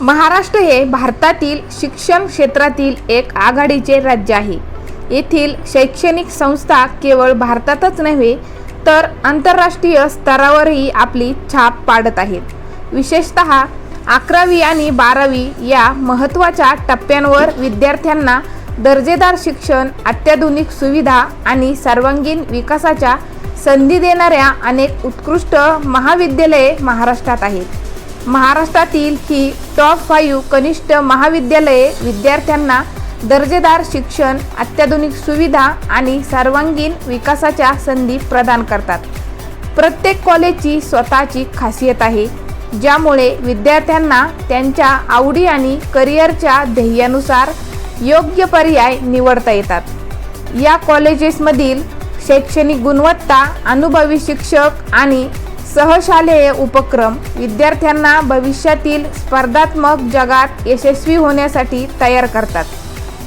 महाराष्ट्र हे भारतातील शिक्षण क्षेत्रातील एक आघाडीचे राज्य आहे. येथील शैक्षणिक संस्था केवळ भारतातच नव्हे तर आंतरराष्ट्रीय स्तरावरही आपली छाप पाडत आहेत. विशेषत अकरावी आणि बारावी या महत्त्वाच्या टप्प्यांवर विद्यार्थ्यांना दर्जेदार शिक्षण अत्याधुनिक सुविधा आणि सर्वांगीण विकासाच्या संधी देणाऱ्या अनेक उत्कृष्ट महाविद्यालये महाराष्ट्रात आहेत. महाराष्ट्रातील ही टॉप फाईव्ह कनिष्ठ महाविद्यालये विद्यार्थ्यांना दर्जेदार शिक्षण अत्याधुनिक सुविधा आणि सर्वांगीण विकासाच्या संधी प्रदान करतात. प्रत्येक कॉलेजची स्वतःची खासियत आहे ज्यामुळे विद्यार्थ्यांना त्यांच्या आवडी आणि करिअरच्या ध्येयानुसार योग्य पर्याय निवडता येतात. या कॉलेजेसमधील शैक्षणिक गुणवत्ता अनुभवी शिक्षक आणि सहशालेय उपक्रम विद्यार्थ्यांना भविष्यातील स्पर्धात्मक जगात यशस्वी होण्यासाठी तयार करतात.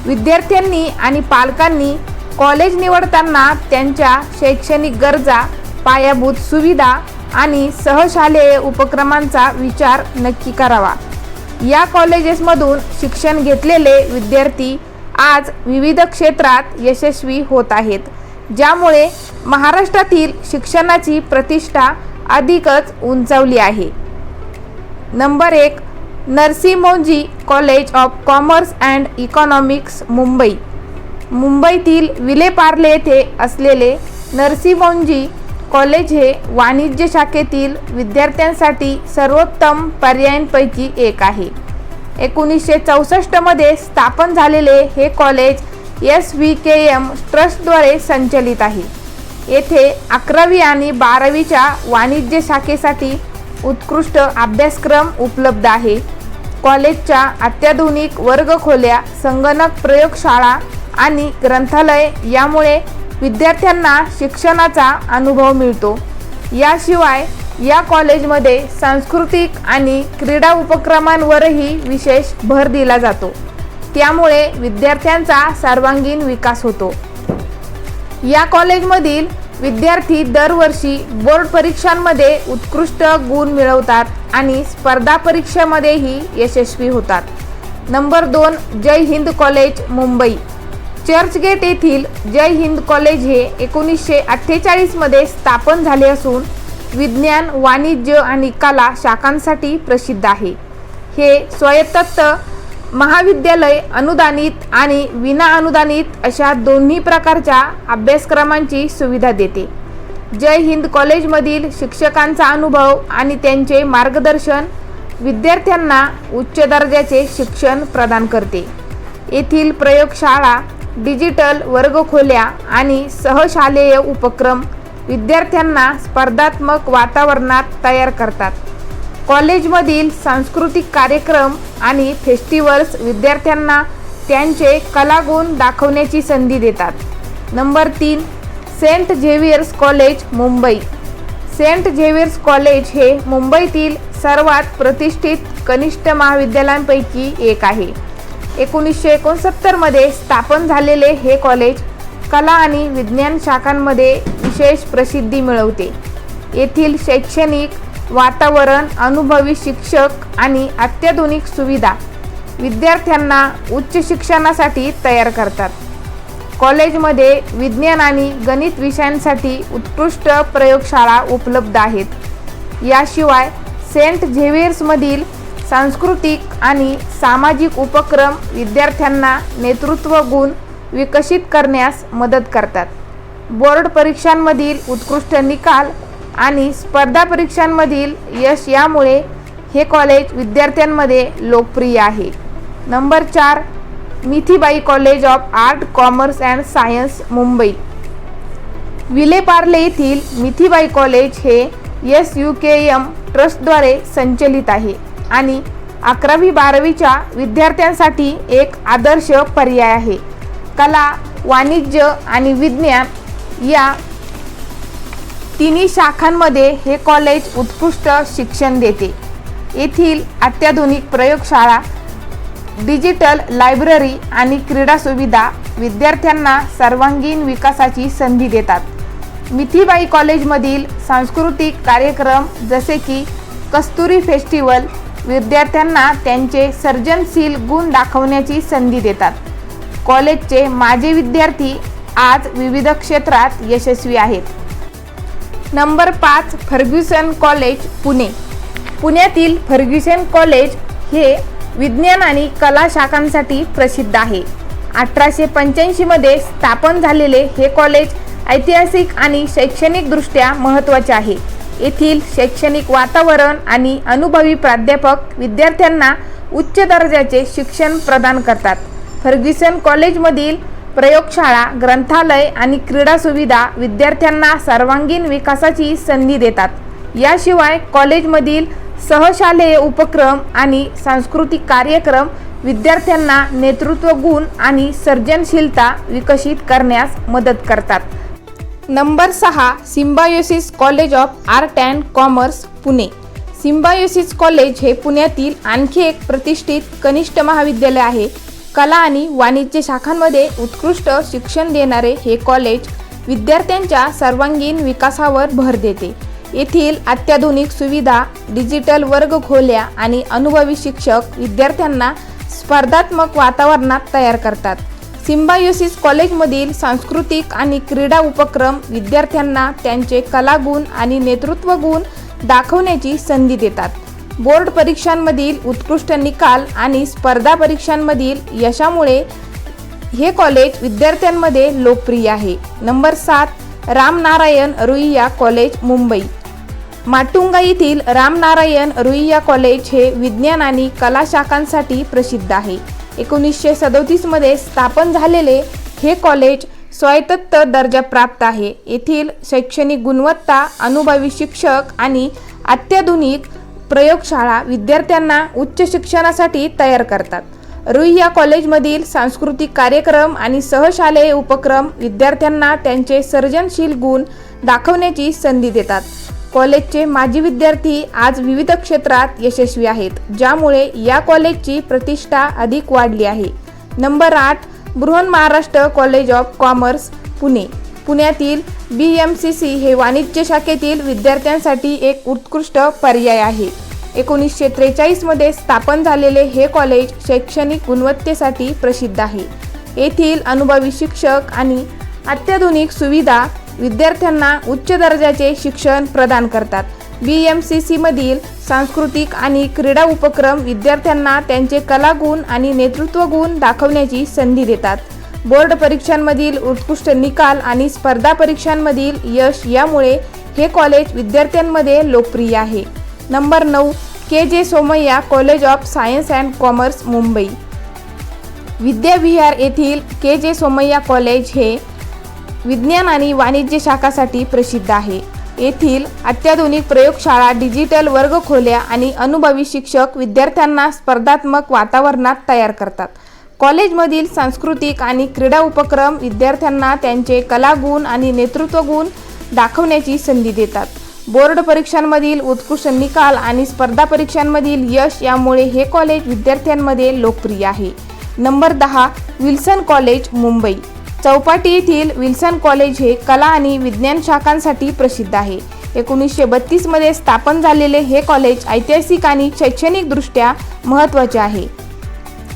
विद्यार्थ्यांनी आणि पालकांनी कॉलेज निवडताना त्यांच्या शैक्षणिक गरजा पायाभूत सुविधा आणि सहशालेय उपक्रमांचा विचार नक्की करावा. या कॉलेजेसमधून शिक्षण घेतलेले विद्यार्थी आज विविध क्षेत्रात यशस्वी होत आहेत. ज्यामुळे महाराष्ट्रातील शिक्षणाची प्रतिष्ठा अधिकच उंचावली आहे. नंबर एक Narsinhoji college of commerce and economics Mumbai. मुंबईतील विलेपार्ले येथे असलेले नरसिंहोजी कॉलेज हे वाणिज्य शाखेतील विद्यार्थ्यांसाठी सर्वोत्तम पर्यायांपैकी एक आहे. एकोणीसशे चौसष्टमध्ये स्थापन झालेले हे college S V K M ट्रस्टद्वारे संचलित आहे. येथे अकरावी आणि बारावीच्या वाणिज्य शाखेसाठी उत्कृष्ट अभ्यासक्रम उपलब्ध आहे. कॉलेजच्या अत्याधुनिक वर्गखोल्या संगणक प्रयोगशाळा आणि ग्रंथालय यामुळे विद्यार्थ्यांना शिक्षणाचा अनुभव मिळतो. याशिवाय या कॉलेजमध्ये सांस्कृतिक आणि क्रीडा उपक्रमांवरही विशेष भर दिला जातो. त्यामुळे विद्यार्थ्यांचा सर्वांगीण विकास होतो. या कॉलेजमधील विद्यार्थी दरवर्षी बोर्ड परीक्षांमध्ये उत्कृष्ट गुण मिळवतात आणि स्पर्धा परीक्षेमध्येही यशस्वी होतात. नंबर दोन जय हिंद कॉलेज मुंबई. चर्चगेट येथील जय हिंद कॉलेज हे एकोणीसशे अठ्ठेचाळीसमध्ये स्थापन झाले असून विज्ञान वाणिज्य आणि कला शाखांसाठी प्रसिद्ध आहे. हे स्वयत्त महाविद्यालय अनुदानित आणि विना अनुदानित अशा दोन्ही प्रकारच्या अभ्यासक्रमांची सुविधा देते. जय हिंद कॉलेजमधील शिक्षकांचा अनुभव आणि त्यांचे मार्गदर्शन विद्यार्थ्यांना उच्च दर्जाचे शिक्षण प्रदान करते. येथील प्रयोगशाळा डिजिटल वर्गखोल्या आणि सहशालेय उपक्रम विद्यार्थ्यांना स्पर्धात्मक वातावरणात तयार करतात. कॉलेजमधील सांस्कृतिक कार्यक्रम आणि फेस्टिवल्स विद्यार्थ्यांना त्यांचे कलागुण दाखवण्याची संधी देतात. नंबर तीन Saint Xavier's college Mumbai. Saint Xavier's college हे मुंबईतील सर्वात प्रतिष्ठित कनिष्ठ महाविद्यालयांपैकी एक आहे. एकोणीसशे एकोणसत्तरमध्ये स्थापन झालेले हे कॉलेज कला आणि विज्ञान शाखांमध्ये विशेष प्रसिद्धी मिळवते. येथील शैक्षणिक वातावरण अनुभवी शिक्षक आणि अत्याधुनिक सुविधा विद्यार्थ्यांना उच्च शिक्षणासाठी तयार करतात. कॉलेजमध्ये विज्ञान आणि गणित विषयांसाठी उत्कृष्ट प्रयोगशाळा उपलब्ध आहेत. याशिवाय सेंट झेवियर्समधील सांस्कृतिक आणि सामाजिक उपक्रम विद्यार्थ्यांना नेतृत्व गुण विकसित करण्यास मदत करतात. बोर्ड परीक्षांमधील उत्कृष्ट निकाल आणि स्पर्धा परीक्षांमधील यश यामुळे हे कॉलेज विद्यार्थ्यांमध्ये लोकप्रिय आहे. नंबर चार Mithibai college of art commerce and science Mumbai. Vile Parle येथील मिथीबाई कॉलेज हे एस यू के एम ट्रस्टद्वारे संचलित आहे आणि अकरावी बारावीच्या विद्यार्थ्यांसाठी एक आदर्श पर्याय आहे. कला वाणिज्य आणि विज्ञान या तिन्ही शाखांमध्ये हे कॉलेज उत्कृष्ट शिक्षण देते. येथील अत्याधुनिक प्रयोगशाळा डिजिटल लायब्ररी आणि क्रीडा सुविधा विद्यार्थ्यांना सर्वांगीण विकासाची संधी देतात. मिथीबाई कॉलेजमधील सांस्कृतिक कार्यक्रम जसे की कस्तुरी फेस्टिवल विद्यार्थ्यांना त्यांचे सर्जनशील गुण दाखवण्याची संधी देतात. कॉलेजचे माझे विद्यार्थी आज विविध क्षेत्रात यशस्वी आहेत. नंबर पाच फर्ग्युसन कॉलेज पुणे. पुण्यातील फर्ग्युसन कॉलेज हे विज्ञान आणि कला शाखांसाठी प्रसिद्ध आहे. अठराशे पंच्याऐंशीमध्ये स्थापन झालेले हे कॉलेज ऐतिहासिक आणि शैक्षणिकदृष्ट्या महत्त्वाचे आहे. येथील शैक्षणिक वातावरण आणि अनुभवी प्राध्यापक विद्यार्थ्यांना उच्च दर्जाचे शिक्षण प्रदान करतात. फर्ग्युसन कॉलेजमधील प्रयोगशाळा ग्रंथालय आणि क्रीडा सुविधा विद्यार्थ्यांना सर्वांगीण विकासाची संधी देतात. याशिवाय कॉलेजमधील सहशालेय उपक्रम आणि सांस्कृतिक कार्यक्रम विद्यार्थ्यांना नेतृत्व गुण आणि सर्जनशीलता विकसित करण्यास मदत करतात. नंबर सहा Symbiosis college of art and commerce Pune. Symbiosis college हे पुण्यातील आणखी एक प्रतिष्ठित कनिष्ठ महाविद्यालय आहे. कला आणि वाणिज्य शाखांमध्ये उत्कृष्ट शिक्षण देणारे हे कॉलेज विद्यार्थ्यांच्या सर्वांगीण विकासावर भर देते. येथील अत्याधुनिक सुविधा डिजिटल वर्गखोल्या आणि अनुभवी शिक्षक विद्यार्थ्यांना स्पर्धात्मक वातावरणात तयार करतात. सिम्बायोसिस कॉलेजमधील सांस्कृतिक आणि क्रीडा उपक्रम विद्यार्थ्यांना त्यांचे कलागुण आणि नेतृत्व गुण दाखवण्याची संधी देतात. बोर्ड परीक्षांमधील उत्कृष्ट निकाल आणि स्पर्धा परीक्षांमधील यशामुळे हे कॉलेज विद्यार्थ्यांमध्ये लोकप्रिय आहे. नंबर सात रामनारायण रुईया कॉलेज मुंबई. माटुंगा येथील रामनारायण रुईया कॉलेज हे विज्ञान आणि कला शाखांसाठी प्रसिद्ध आहे. एकोणीसशे सदोतीसमध्ये स्थापन झालेले हे कॉलेज स्वायत्त दर्जा प्राप्त आहे. येथील शैक्षणिक गुणवत्ता अनुभवी शिक्षक आणि अत्याधुनिक प्रयोगशाळा विद्यार्थ्यांना उच्च शिक्षणासाठी तयार करतात. रुई या कॉलेजमधील सांस्कृतिक कार्यक्रम आणि सहशालेय उपक्रम विद्यार्थ्यांना त्यांचे सर्जनशील गुण दाखवण्याची संधी देतात. कॉलेजचे माजी विद्यार्थी आज विविध क्षेत्रात यशस्वी आहेत ज्यामुळे या कॉलेजची प्रतिष्ठा अधिक वाढली आहे. नंबर आठ Brihan Maharashtra college of commerce Pune. पुण्यातील बी एम सी सी हे वाणिज्य शाखेतील विद्यार्थ्यांसाठी एक उत्कृष्ट पर्याय आहे. एकोणीसशे त्रेचाळीसमध्ये स्थापन झालेले हे कॉलेज शैक्षणिक गुणवत्तेसाठी प्रसिद्ध आहे. येथील अनुभवी शिक्षक आणि अत्याधुनिक सुविधा विद्यार्थ्यांना उच्च दर्जाचे शिक्षण प्रदान करतात. बी एम सी सीमधील सांस्कृतिक आणि क्रीडा उपक्रम विद्यार्थ्यांना त्यांचे कलागुण आणि नेतृत्व गुण दाखवण्याची संधी देतात. बोर्ड परीक्षांमधील उत्कृष्ट निकाल आणि स्पर्धा परीक्षांमधील यश यामुळे हे कॉलेज विद्यार्थ्यांमध्ये लोकप्रिय आहे. नंबर नऊ K J Somaiya college of science and commerce Mumbai. Vidyavihar येथील के जे सोमय्या कॉलेज हे विज्ञान आणि वाणिज्य शाखासाठी प्रसिद्ध आहे. येथील अत्याधुनिक प्रयोगशाळा डिजिटल वर्गखोल्या आणि अनुभवी शिक्षक विद्यार्थ्यांना स्पर्धात्मक वातावरणात तयार करतात. कॉलेजमधील सांस्कृतिक आणि क्रीडा उपक्रम विद्यार्थ्यांना त्यांचे कलागुण आणि नेतृत्व गुण दाखवण्याची संधी देतात. बोर्ड परीक्षांमधील उत्कृष्ट निकाल आणि स्पर्धा परीक्षांमधील यश यामुळे हे कॉलेज विद्यार्थ्यांमध्ये लोकप्रिय आहे. नंबर दहा विल्सन कॉलेज मुंबई. चौपाटी येथील विल्सन कॉलेज हे कला आणि विज्ञान शाखांसाठी प्रसिद्ध आहे. एकोणीसशे बत्तीसमध्ये स्थापन झालेले हे कॉलेज ऐतिहासिक आणि शैक्षणिकदृष्ट्या महत्त्वाचे आहे.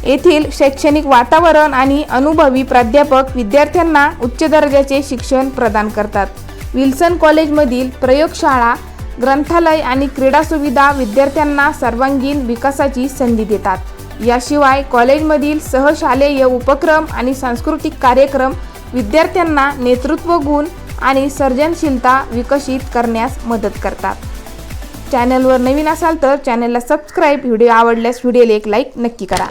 येथील शैक्षणिक वातावरण आणि अनुभवी प्राध्यापक विद्यार्थ्यांना उच्च दर्जाचे शिक्षण प्रदान करतात. विल्सन कॉलेजमधील प्रयोगशाळा ग्रंथालय आणि क्रीडा सुविधा विद्यार्थ्यांना सर्वांगीण विकासाची संधी देतात. याशिवाय कॉलेजमधील सहशालेय उपक्रम आणि सांस्कृतिक कार्यक्रम विद्यार्थ्यांना नेतृत्व गुण आणि सर्जनशीलता विकसित करण्यास मदत करतात. चॅनलवर नवीन असाल तर चॅनलला सबस्क्राईब व्हिडिओ आवडल्यास व्हिडिओला एक लाईक नक्की करा.